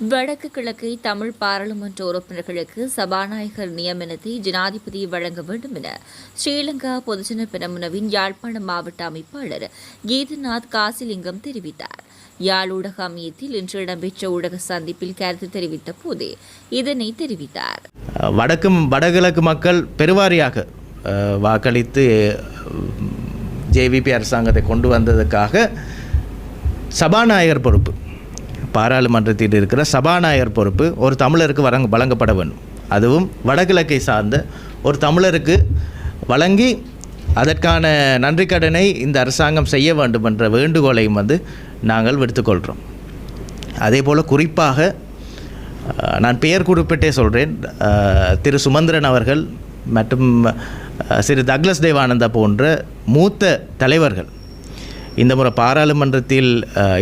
வடக்கு கிழக்கை தமிழ் பாராளுமன்ற உறுப்பினர்களுக்கு சபாநாயகர் நியமனத்தை ஜனாதிபதி வழங்க வேண்டும் என ஸ்ரீலங்கா பொதுஜன பெரமுனவின் யாழ்ப்பாண மாவட்ட அமைப்பாளர் கீதநாத் காசிலிங்கம் தெரிவித்தார். யாழ் ஊடக அமையத்தில் இன்று இடம்பெற்ற ஊடக சந்திப்பில் கருத்து தெரிவித்த போதே இதனை தெரிவித்தார். வடக்கு வடகிழக்கு மக்கள் பெருவாரியாக வாக்களித்து ஜேவிபி அரசாங்கத்தை கொண்டு வந்ததுக்காக சபாநாயகர் பொறுப்பு. பாராளுமன்றத்தில் இருக்கிற சபாநாயகர் பொறுப்பு ஒரு தமிழருக்கு வழங்க வழங்கப்பட வேண்டும். அதுவும் வடகிழக்கை சார்ந்த ஒரு தமிழருக்கு வழங்கி அதற்கான நன்றிக்கடனை இந்த அரசாங்கம் செய்ய வேண்டும் என்ற வேண்டுகோளையும் வந்து நாங்கள் விடுத்துக்கொள்கிறோம். அதே போல் குறிப்பாக நான் பெயர் குறிப்பிட்டே சொல்கிறேன் திரு சுமந்திரன் அவர்கள் மற்றும் சிறு தக்லஸ் தேவானந்தா போன்ற மூத்த தலைவர்கள் இந்த முறை பாராளுமன்றத்தில்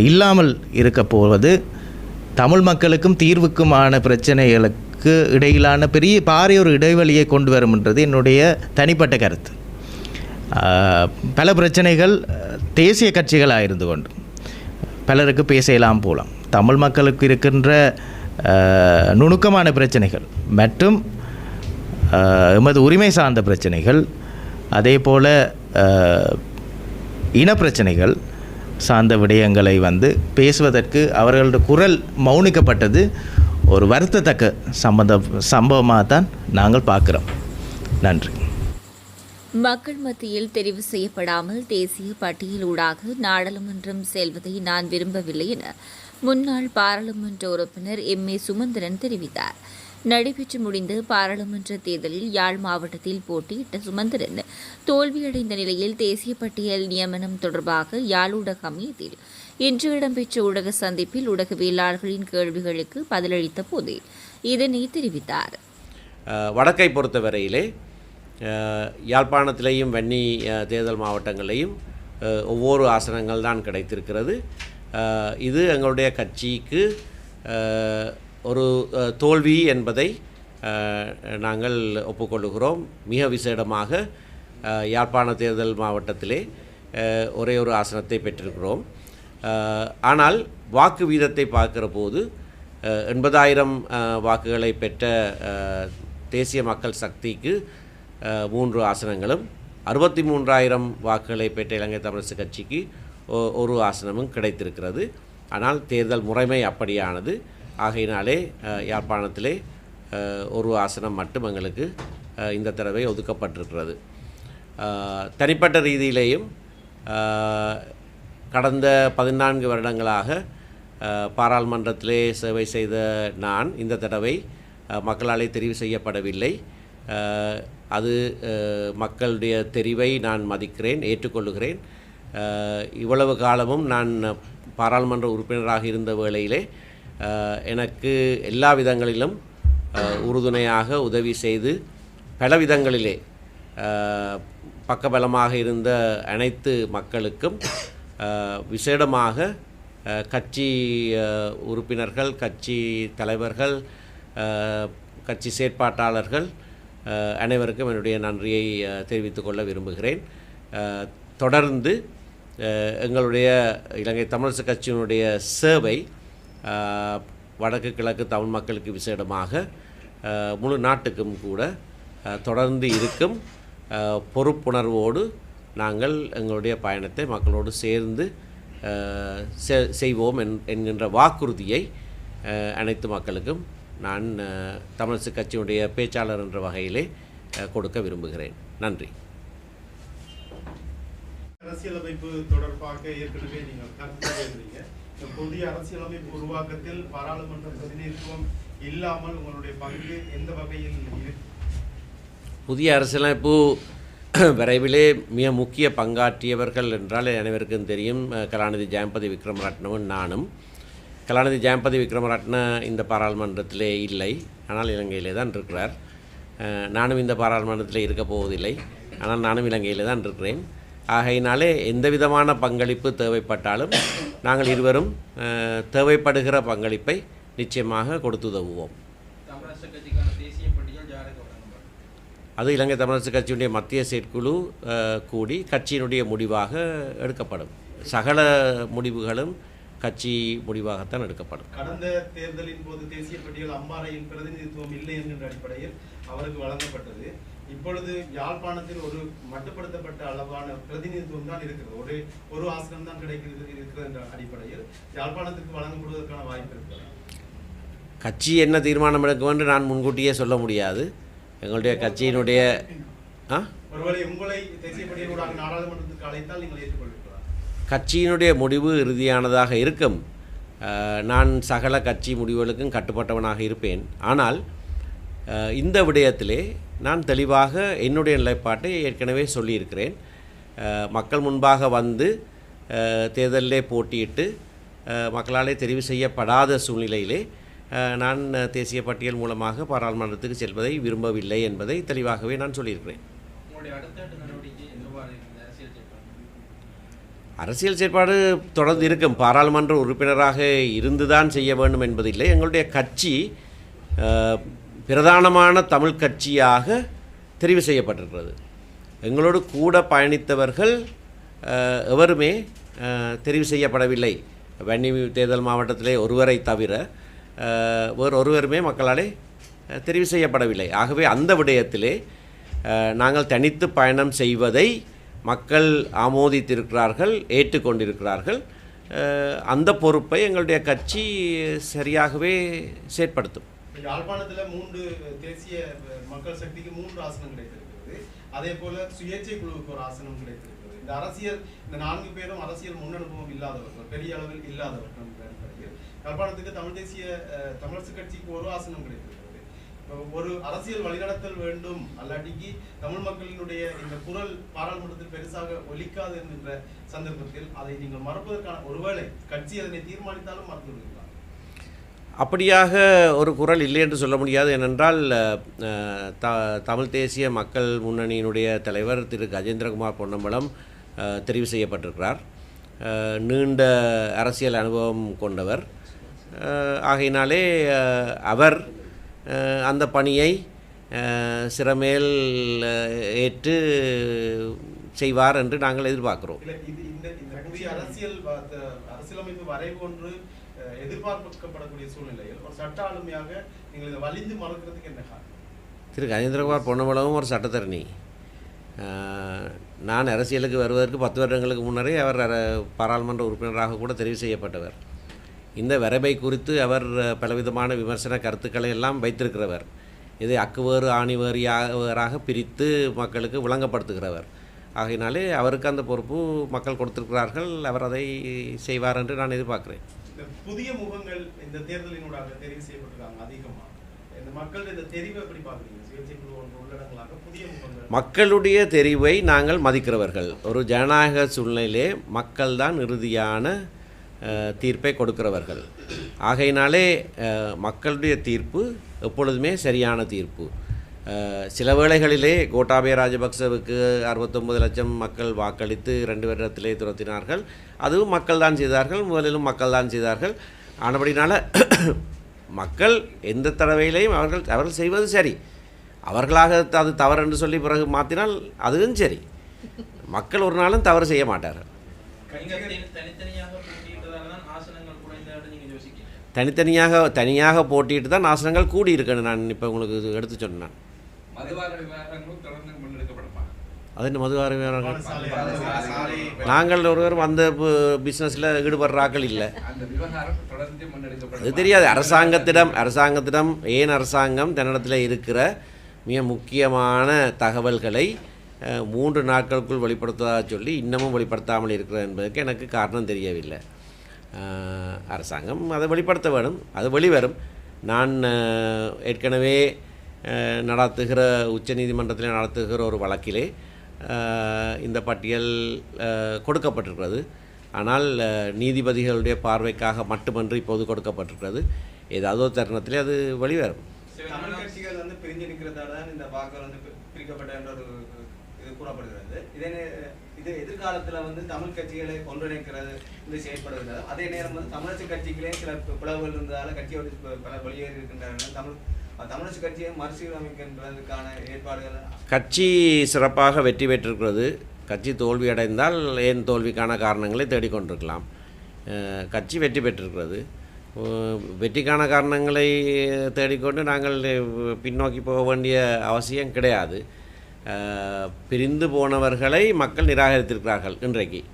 இல்லாமல் இருக்க போவது தமிழ் மக்களுக்கும் தீர்வுக்குமான பிரச்சனைகளுக்கு இடையிலான பெரிய பாரிய ஒரு இடைவெளியை கொண்டு வரும்ன்றது என்னுடைய தனிப்பட்ட கருத்து. பல பிரச்சனைகள் தேசிய கட்சிகளாக இருந்து கொண்டு. பலருக்கு பேசலாம் போகலாம் தமிழ் மக்களுக்கு இருக்கின்ற நுணுக்கமான பிரச்சனைகள் மற்றும் எமது உரிமை சார்ந்த பிரச்சனைகள் அதே போல் இனப்பிரச்சனைகள் சார்ந்த விடயங்களை வந்து பேசுவதற்கு அவர்களோட குரல் மௌனிக்கப்பட்டது. ஒரு வருத்தத்தக்க சம்பந்த சம்பவமாக தான் நாங்கள் பார்க்குறோம். நன்றி. மக்கள் மத்தியில் தெரிவு செய்யப்படாமல் தேசிய பட்டியலூடாக நாடாளுமன்றம் செல்வதை நான் விரும்பவில்லை என முன்னாள் பாராளுமன்ற உறுப்பினர் எம் ஏ சுமந்திரன் தெரிவித்தார். நடைபெற்று முடிந்த பாராளுமன்ற தேர்தலில் யாழ் மாவட்டத்தில் போட்டியிட்ட சுமந்திரன் தோல்வியடைந்த நிலையில் தேசிய பட்டியல் நியமனம் தொடர்பாக யாழ் ஊடக அமையத்தில் இன்று இடம்பெற்ற ஊடக சந்திப்பில் ஊடகவியலாளர்களின் கேள்விகளுக்கு பதிலளித்த போதே இதனை தெரிவித்தார். வடக்கை பொறுத்தவரையிலே யாழ்ப்பாணத்திலேயும் வன்னி தேர்தல் மாவட்டங்களையும் ஒவ்வொரு ஆசனங்கள் தான் கிடைத்திருக்கிறது இது எங்களுடைய கட்சிக்கு ஒரு தோல்வி என்பதை நாங்கள் ஒப்புக்கொள்கிறோம் மிக விசேடமாக யாழ்ப்பாண தேர்தல் மாவட்டத்திலே ஒரே ஒரு ஆசனத்தை பெற்றிருக்கிறோம். ஆனால் வாக்கு வீதத்தை பார்க்கிற போது எண்பதாயிரம் வாக்குகளை பெற்ற தேசிய மக்கள் சக்திக்கு மூன்று ஆசனங்களும் அறுபத்தி மூன்றாயிரம் வாக்குகளை பெற்ற இலங்கை தமிழரசு கட்சிக்கு ஒ- ஒரு ஆசனமும் கிடைத்திருக்கிறது. ஆனால் தேர்தல் முறைமை அப்படியானது ஆகையினாலே யாழ்ப்பாணத்திலே ஒரு ஆசனம் மட்டும் எங்களுக்கு இந்த தடவை ஒதுக்கப்பட்டிருக்கிறது. தனிப்பட்ட ரீதியிலேயும் கடந்த பதினான்கு வருடங்களாக பாராளுமன்றத்திலே சேவை செய்த நான் இந்த தடவை மக்களாலே தெரிவு செய்யப்படவில்லை. அது மக்களுடைய தெரிவை நான் மதிக்கிறேன் ஏற்றுக்கொள்ளுகிறேன். இவ்வளவு காலமும் நான் பாராளுமன்ற உறுப்பினராக இருந்த வேளையிலே எனக்கு எல்லா விதங்களிலும் உறுதுணையாக உதவி செய்து பல விதங்களிலே பக்கபலமாக இருந்த அனைத்து மக்களுக்கும் விசேடமாக கட்சி உறுப்பினர்கள் கட்சி தலைவர்கள் கட்சி செயற்பாட்டாளர்கள் அனைவருக்கும் என்னுடைய நன்றியை தெரிவித்துக்கொள்ள கொள்ள விரும்புகிறேன். தொடர்ந்து எங்களுடைய இலங்கை தமிழரசு கட்சியினுடைய சேவை வடக்கு கிழக்கு தமிழ் மக்களுக்கு விசேடமாக முழு நாட்டுக்கும் கூட தொடர்ந்து இருக்கும் பொறுப்புணர்வோடு நாங்கள் எங்களுடைய பயணத்தை மக்களோடு சேர்ந்து செ- செய்வோம் என் என்கின்ற வாக்குறுதியை அனைத்து மக்களுக்கும் நான் தமிழரசு கட்சியினுடைய பேச்சாளர் என்ற வகையிலே கொடுக்க விரும்புகிறேன். நன்றி. அரசியலமைப்பு தொடர்பாக ஏற்கனவே நீங்கள் கருத்து புதிய அரசியலமைப்பு உருவாக்கத்தில் பாராளுமன்ற பிரதிநிதித்துவம் இல்லாமல் உங்களுடைய பங்கு எந்த வகையில் புதிய அரசியலமைப்பு விரைவிலே மிக முக்கிய பங்காற்றியவர்கள் என்றால் அனைவருக்கும் தெரியும் கலாநிதி ஜெயம்பதி விக்ரமரட்னவும் நானும். கலாநிதி ஜெயம்பதி விக்ரமரட்ன இந்த பாராளுமன்றத்திலே இல்லை ஆனால் இலங்கையிலே தான் இருக்கிறார். நானும் இந்த பாராளுமன்றத்தில் இருக்க போவதில்லை ஆனால் நானும் இலங்கையிலே தான் இருக்கிறேன். ஆகையினாலே எந்த விதமான பங்களிப்பு தேவைப்பட்டாலும் நாங்கள் இருவரும் தேவைப்படுகிற பங்களிப்பை நிச்சயமாக கொடுத்து உதவுவோம். தமிழரசு கட்சிக்கான தேசிய பட்டியல் யாருக்கு வழங்கப்படும்? அது இலங்கை தமிழரசு கட்சியினுடைய மத்திய செயற்குழு கூடி கட்சியினுடைய முடிவாக எடுக்கப்படும். சகல முடிவுகளும் கட்சி முடிவாகத்தான் எடுக்கப்படும். கடந்த தேர்தலின் போது தேசிய பட்டியல் அம்பாறையின் பிரதிநிதித்துவம் இல்லை என்கின்ற அடிப்படையில் அவருக்கு வழங்கப்பட்டது. இப்பொழுது யாழ்ப்பாணத்தில் ஒரு மட்டுப்படுத்தப்பட்ட அளவான பிரதிநிதித்துவம் தான் இருக்கிறது. ஒரு ஒரு ஆசனம் தான் கிடைக்கிறது இருக்கிறது என்ற அடிப்படையில் யாழ்ப்பாணத்திற்கு வழங்கப்படுவதற்கான வாய்ப்பு இருக்கிறது. கட்சி என்ன தீர்மானம் எடுக்கும் என்று நான் முன்கூட்டியே சொல்ல முடியாது. எங்களுடைய கட்சியினுடைய ஆ? ஒருவேளை உங்களை தேசிய பட்டியலூடாக நாடாளுமன்றத்துக்கு அழைத்தால் நீங்கள் ஏற்றுக்கொள்வீர்களா. கட்சியினுடைய முடிவு இறுதியானதாக இருக்கும். நான் சகல கட்சி முடிவுகளுக்கும் கட்டுப்பட்டவனாக இருப்பேன். ஆனால் இந்த விடயத்திலே நான் தெளிவாக என்னுடைய நிலைப்பாட்டை ஏற்கனவே சொல்லியிருக்கிறேன். மக்கள் முன்பாக வந்து தேர்தலிலே போட்டியிட்டு மக்களாலே தெரிவு செய்யப்படாத சூழ்நிலையிலே நான் தேசிய பட்டியல் மூலமாக பாராளுமன்றத்துக்கு செல்வதை விரும்பவில்லை என்பதை தெளிவாகவே நான் சொல்லியிருக்கிறேன் உங்களுடைய அடுத்த நடவடிக்கை எவ்வாறு இருந்தது அரசியல் செயல்பாடு அரசியல் செயற்பாடு தொடர்ந்து இருக்கும். பாராளுமன்ற உறுப்பினராக இருந்துதான் செய்ய வேண்டும் என்பதில்லை எங்களுடைய கட்சி பிரதானமான தமிழ் கட்சியாக தெரிவு செய்யப்பட்டிருக்கிறது. எங்களோடு கூட பயணித்தவர்கள் எவருமே தெரிவு செய்யப்படவில்லை. வன்னி தேர்தல் மாவட்டத்திலே ஒருவரை தவிர வேறு ஒருவருமே மக்களாலே தெரிவு செய்யப்படவில்லை. ஆகவே அந்த விடயத்திலே நாங்கள் தனித்து பயணம் செய்வதை மக்கள் ஆமோதித்திருக்கிறார்கள் ஏற்றுக்கொண்டிருக்கிறார்கள். அந்த பொறுப்பை எங்களுடைய கட்சி சரியாகவே செயற்படுத்தும். யாழ்ப்பாணத்தில் மூன்று தேசிய மக்கள் சக்திக்கு மூன்று ஆசனம் கிடைத்திருக்கிறது. அதே போல சுயேட்சை குழுவுக்கு ஒரு ஆசனம் கிடைத்திருக்கிறது. இந்த அரசியல் இந்த நான்கு பேரும் அரசியல் முன்னனுபவம் இல்லாதவர்கள் பெரிய அளவில் இல்லாதவர்கள் அடிப்படையில். யாழ்ப்பாணத்துக்கு தமிழ் தேசிய தமிழரசு கட்சிக்கு ஒரு ஆசனம் கிடைத்திருக்கிறது. ஒரு அரசியல் வழிநடத்தல் வேண்டும் அல்லாட்டிக்கு தமிழ் மக்களினுடைய இந்த குரல் பாராளுமன்றத்தில் பெருசாக ஒலிக்காது என்கின்ற சந்தர்ப்பத்தில் அதை நீங்கள் மறுப்பதற்கான ஒருவேளை கட்சி அதனை தீர்மானித்தாலும் மறந்து விடுவீர்களா? அப்படியாக ஒரு குரல் இல்லை என்று சொல்ல முடியாது. ஏனென்றால் த தமிழ் தேசிய மக்கள் முன்னணியினுடைய தலைவர் திரு கஜேந்திரகுமார் பொன்னம்பலம் தெரிவு செய்யப்பட்டிருக்கிறார். நீண்ட அரசியல் அனுபவம் கொண்டவர். ஆகையினாலே அவர் அந்த பணியை சிறமேல் ஏற்று செய்வார் என்று நாங்கள் எதிர்பார்க்கிறோம். அரசியலமைப்பு வரைவு ஒன்று எதிர்பார்க்கப்படக்கூடிய சூழ்நிலையில் ஒரு சட்ட ஆளுமையாக நீங்கள் இதை வலிந்து மறுக்கிறதுக்கு என்ன காரணம்? திரு. கஜேந்திரகுமார் பொன்னம்பலமும் ஒரு சட்டத்தரணி. நான் அரசியலுக்கு வருவதற்கு பத்து வருடங்களுக்கு முன்னரே அவர் பாராளுமன்ற உறுப்பினராக கூட தெரிவு செய்யப்பட்டவர். இந்த வரைவை குறித்து அவர் பலவிதமான விமர்சன கருத்துக்களை எல்லாம் வைத்திருக்கிறவர். இதை அக்குவேறு ஆணிவேறியாக பிரித்து மக்களுக்கு விளங்கப்படுத்துகிறவர். ஆகையினாலே அவருக்கு அந்த பொறுப்பு மக்கள் கொடுத்திருக்கிறார்கள். அவர் அதை செய்வார் என்று நான் எதிர்பார்க்கிறேன். புதிய முகங்கள் இந்த தேர்தலினூடாக தெரிவு செய்யப்பட்டிருக்காங்க அதிகமா? இந்த மக்கள் இந்த தெரிவை எப்படி பார்க்குறீங்க? சுயேட்சை குழு ஒன்று உள்ளடங்களாக புதிய முகங்கள். மக்களுடைய தெரிவை நாங்கள் மதிக்கிறவர்கள். ஒரு ஜனநாயக சூழ்நிலையிலே மக்கள்தான் இறுதியான தீர்ப்பை கொடுக்கிறவர்கள். ஆகையினாலே மக்களுடைய தீர்ப்பு எப்பொழுதுமே சரியான தீர்ப்பு. சில வேளைகளிலே கோட்டாபய ராஜபக்சவுக்கு அறுபத்தொம்பது லட்சம் மக்கள் வாக்களித்து ரெண்டு வருடத்திலே துரத்தினார்கள். அதுவும் மக்கள் தான் செய்தார்கள் முதலிலும் மக்கள் தான் செய்தார்கள். ஆனபடினால மக்கள் எந்த தடவையிலையும் அவர்கள் அவர்கள் செய்வது சரி. அவர்களாக அது தவறு என்று சொல்லி பிறகு மாற்றினால் அதுவும் சரி. மக்கள் ஒரு நாளும் தவறு செய்ய மாட்டார்கள் நீங்க தனி- தனித்தனியாக போட்டியிட்டதால தான் ஆசனங்கள் குறைந்தாடு நீங்க யோசிக்கிறீங்க தனித்தனியாக தனியாக போட்டியிட்டு தான் ஆசனங்கள் கூடி இருக்குன்னு நான் இப்போ உங்களுக்கு எடுத்து சொன்னேன். அது என்ன மதுவார சாலை நாங்கள் ஒருவர் அந்த பிஸ்னஸில் ஈடுபடுறாக்கள் இல்லை அது தெரியாது. அரசாங்கத்திடம் அரசாங்கத்திடம் ஏன் அரசாங்கம் தன்னிடத்தில் இருக்கிற மிக முக்கியமான தகவல்களை மூன்று நாட்களுக்குள் வெளிப்படுத்துவதாக சொல்லி இன்னமும் வெளிப்படுத்தாமல் இருக்கிறது என்பதற்கு எனக்கு காரணம் தெரியவில்லை. அரசாங்கம் அதை வெளிப்படுத்த வேணும் அது வெளிவரும். நான் ஏற்கனவே நடத்துகிற நடத்துகிற உச்சநீதிமன்றத்தில் நடத்துகிற ஒரு வழக்கிலே இந்த பட்டியல் கொடுக்கப்பட்டிருக்கிறது. ஆனால் நீதிபதிகளுடைய பார்வைக்காக மட்டுமன்று இப்போது கொடுக்கப்பட்டிருக்கிறது. ஏதாவது ஒரு தருணத்திலே அது வெளிவரும். தமிழ் கட்சிகள் வந்து இந்த வந்து பிரிக்கப்பட்ட ஒரு இது கூறப்படுகிறது. இதே இது எதிர்காலத்துல வந்து தமிழ் கட்சிகளை ஒன்றிணைக்கிறது வந்து செயல்படுகிறது. அதே நேரம் வந்து தமிழரசு கட்சிகளே சில பிளவுகள் இருந்ததால கட்சியோடு ப- பல வெளியேறி இருக்கின்றன. தமிழ் தமிழரசு கட்சியை மறுசீரமைக்கின்றதுக்கான ஏற்பாடுகள் கட்சி சிறப்பாக வெற்றி பெற்றிருக்கிறது. கட்சி தோல்வி அடைந்தால் ஏன் தோல்விக்கான காரணங்களை தேடிக்கொண்டிருக்கலாம். கட்சி வெற்றி பெற்றிருக்கிறது. வெற்றிக்கான காரணங்களை தேடிக்கொண்டு நாங்கள் பின்னோக்கி போக வேண்டிய அவசியம் கிடையாது. பிரிந்து போனவர்களை மக்கள் நிராகரித்திருக்கிறார்கள் இன்றைக்கு.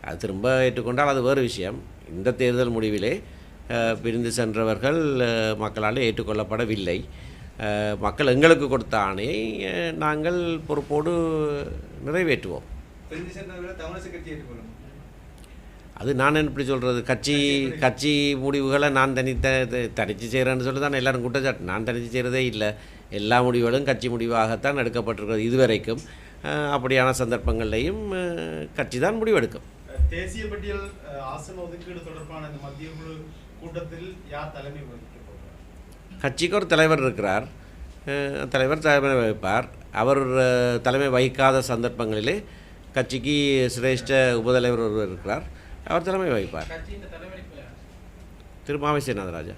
அது திரும்ப ஏற்றுக்கொண்டால் அது வேறு விஷயம். இந்த தேர்தல் முடிவிலே பிரிந்து சென்றவர்கள் மக்களால் ஏற்றுக்கொள்ளப்படவில்லை. மக்கள் எங்களுக்கு கொடுத்த ஆணையை நாங்கள் பொறுப்போடு நிறைவேற்றுவோம். அது நான் எப்படி சொல்கிறது கட்சி கட்சி முடிவுகளை நான் தனித்த த- தனிச்சு செய்கிறேன்னு சொல்லி தான் எல்லாரும் குற்றச்சாட்டு. நான் தனிச்சு செய்கிறதே இல்லை. எல்லா முடிவுகளும் கட்சி முடிவாகத்தான் எடுக்கப்பட்டிருக்கிறது இதுவரைக்கும். அப்படியான சந்தர்ப்பங்கள்லையும் கட்சி தான் முடிவெடுக்கும். தேசிய பட்டியல் ஆசன ஒதுக்கீடு தொடர்பான இந்த மத்திய குழு கூட்டத்தில் யார் தலைமை கட்சிக்கு ஒரு தலைவர் இருக்கிறார். தலைவர் தலைமை வகிப்பார். அவர் தலைமை வகிக்காத சந்தர்ப்பங்களிலே கட்சிக்கு சிரேஷ்ட உபதலைவர் ஒருவர் இருக்கிறார். அவர் தலைமை வகிப்பார்? திரு மாவை சேனாதராஜா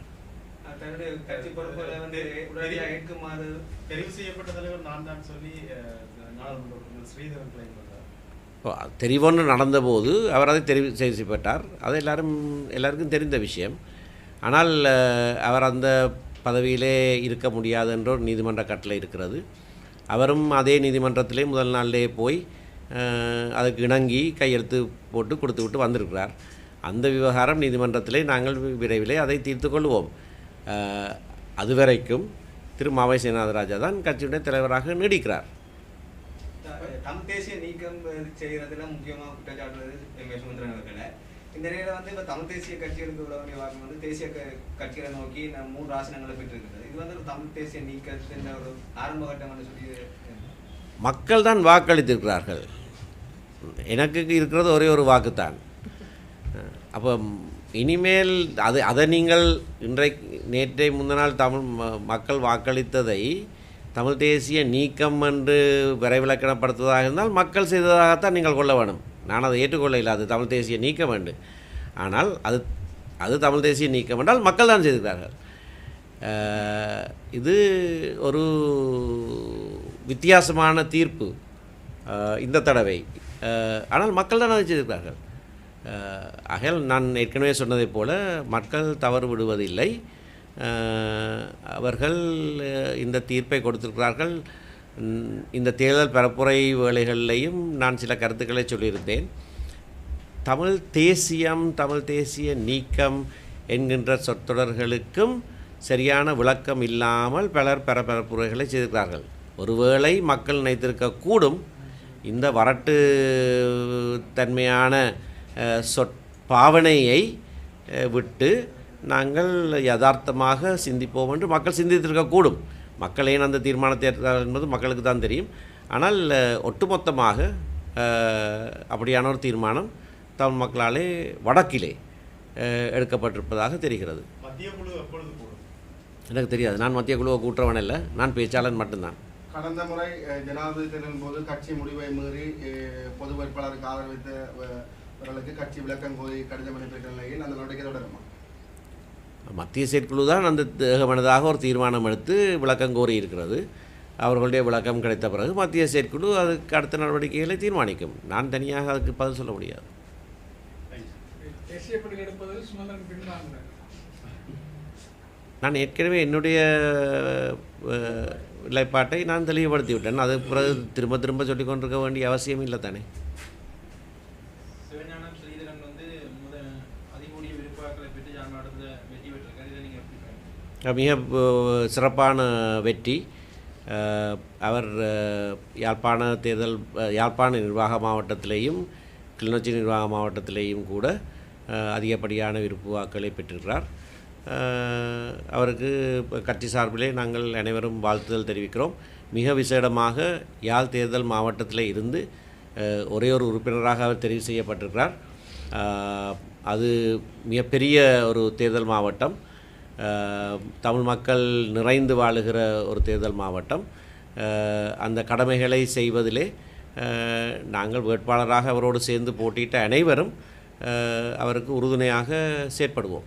தன்னுடைய கட்சி பொறுப்புகளை வந்து உடனடியாக ஏற்குமாறு தெரிவு செய்யப்பட்ட தலைவர் நான் தான் சொல்லி நாடாளுமன்ற ஸ்ரீதரன் கிளைம் தெரிவொன்று நடந்தபோது அவர் அதை தெரிவு செய்யப்பட்டார். அது எல்லாரும் எல்லாருக்கும் தெரிந்த விஷயம். ஆனால் அவர் அந்த பதவியிலே இருக்க முடியாது என்ற ஒரு நீதிமன்ற கட்டளை இருக்கிறது. அவரும் அதே நீதிமன்றத்திலே முதல் நாளிலே போய் அதுக்கு இணங்கி கையெழுத்து போட்டு கொடுத்து விட்டு வந்திருக்கிறார். அந்த விவகாரம் நீதிமன்றத்திலே நாங்கள் விரைவிலே அதை தீர்த்து கொள்வோம். அதுவரைக்கும் திரு மாவை சேனாதராஜா தான் கட்சியுடைய தலைவராக நீடிக்கிறார். தமிழ் தேசிய நீக்கம் செய்கிறதுல முக்கியமாக குற்றச்சாட்டுறது எம் ஏ சுமந்திரன் அவர்களை. இந்த நேரம் வந்து இப்போ தமிழ் தேசிய கட்சிகளுக்கு விட வேண்டிய வாக்கு வந்து தேசிய கட்சிகளை நோக்கி நான் மூன்று ஆசனங்களை பெற்றிருக்கிறது. இது வந்து ஒரு தமிழ் தேசிய நீக்கத்தின் ஒரு ஆரம்ப கட்டம் சொல்லி மக்கள் தான் வாக்களித்திருக்கிறார்கள். எனக்கு இருக்கிறது ஒரே ஒரு வாக்குத்தான். அப்போ இனிமேல் அது அதை நீங்கள் இன்றை நேற்றை முந்தின நாள் தமிழ் மக்கள் வாக்களித்ததை தமிழ் தேசிய நீக்கம் என்று விரைவிலக்கணப்படுத்துவதாக இருந்தால் மக்கள் செய்ததாகத்தான் நீங்கள் கொள்ள வேணும். நான் அதை ஏற்றுக்கொள்ள இல்லை அது தமிழ் தேசிய நீக்கம் வேண்டும் ஆனால் அது அது தமிழ் தேசிய நீக்கம் என்றால் மக்கள் தான் செய்திருக்கிறார்கள். இது ஒரு வித்தியாசமான தீர்ப்பு இந்த தடவை. ஆனால் மக்கள் தான் அதை செய்திருக்கிறார்கள். ஆகையால் நான் ஏற்கனவே சொன்னதைப் போல மக்கள் தவறு விடுவதில்லை. அவர்கள் இந்த தீர்ப்பை கொடுத்திருக்கிறார்கள். இந்த தேர்தல் பரப்புரை வேலைகளிலையும் நான் சில கருத்துக்களை சொல்லியிருந்தேன். தமிழ் தேசியம் தமிழ் தேசிய நீக்கம் என்கின்ற சொற்றொடர்களுக்கும் சரியான விளக்கம் இல்லாமல் பலர் பரபரப்புரைகளை செய்திருக்கிறார்கள். ஒருவேளை மக்கள் நினைத்திருக்கக்கூடும். இந்த வரட்டு தன்மையான அஹ், சொற் பாவனையை அஹ், விட்டு நாங்கள் யதார்த்தமாக சிந்திப்போம் என்று மக்கள் சிந்தித்திருக்கக்கூடும். மக்கள் ஏன் அந்த தீர்மானத்தை ஏற்றார்கள் என்பது மக்களுக்கு தான் தெரியும். ஆனால் ஒட்டுமொத்தமாக அப்படியான ஒரு தீர்மானம் தமிழ் மக்களாலே வடக்கிலே எடுக்கப்பட்டிருப்பதாக தெரிகிறது. மத்திய குழு எப்பொழுது கூடும்? எனக்கு தெரியாது. நான் மத்திய குழுவை கூட்டுறவன் இல்லை நான் பேச்சாளன் மட்டும்தான். கடந்த முறை ஜனாதிபதி தேர்தலின் போது கட்சி முடிவை மீறி பொது வேட்பாளருக்கு ஆதரவித்த வ- வர்களுக்கு கட்சி விளக்கம் கோரி கடிதம் அனுப்பியிருக்கிற நிலையில் அந்த நடவடிக்கை தொடருமா? மத்திய செயற்குழு தான் அந்த மனதாக ஒரு தீர்மானம் எடுத்து விளக்கம் கோரி இருக்கிறது. அவர்களுடைய விளக்கம் கிடைத்த பிறகு மத்திய செயற்குழு அதுக்கு அடுத்த நடவடிக்கைகளை தீர்மானிக்கும். நான் தனியாக அதுக்கு பதில் சொல்ல முடியாது. நான் ஏற்கனவே என்னுடைய நிலைப்பாட்டை நான் தெளிவுபடுத்தி விட்டேன் அது பிறகு திரும்ப திரும்ப சொல்லிக் கொண்டிருக்க வேண்டிய அவசியம் இல்லை தானே சிவஞானம் ஸ்ரீதரன் வந்து முத அதிகூடிய விருப்பாக்களை பெற்று ஜான்மாடத்தில் வெற்றி பெற்றிருக்காரு இதை நீங்கள் எப்படி பாருங்க மிக சிறப்பான வெற்றி. அவர் யாழ்ப்பாண தேர்தல் யாழ்ப்பாண நிர்வாக மாவட்டத்திலேயும் கிளிநொச்சி நிர்வாக மாவட்டத்திலேயும் கூட அதிகப்படியான விருப்பு வாக்களை பெற்றிருக்கிறார். அவருக்கு கட்சி சார்பிலே நாங்கள் அனைவரும் வாழ்த்துதல் தெரிவிக்கிறோம். மிக விசேடமாக யாழ் தேர்தல் மாவட்டத்தில் இருந்து ஒரே ஒரு உறுப்பினராக அவர் தெரிவு செய்யப்பட்டிருக்கிறார். அது மிகப்பெரிய ஒரு தேர்தல் மாவட்டம். தமிழ் மக்கள் நிறைந்து வாழுகிற ஒரு தேர்தல் மாவட்டம். அந்த கடமைகளை செய்வதிலே நாங்கள் வேட்பாளராக அவரோடு சேர்ந்து போட்டியிட்ட அனைவரும் அவருக்கு உறுதுணையாக செயற்படுவோம்.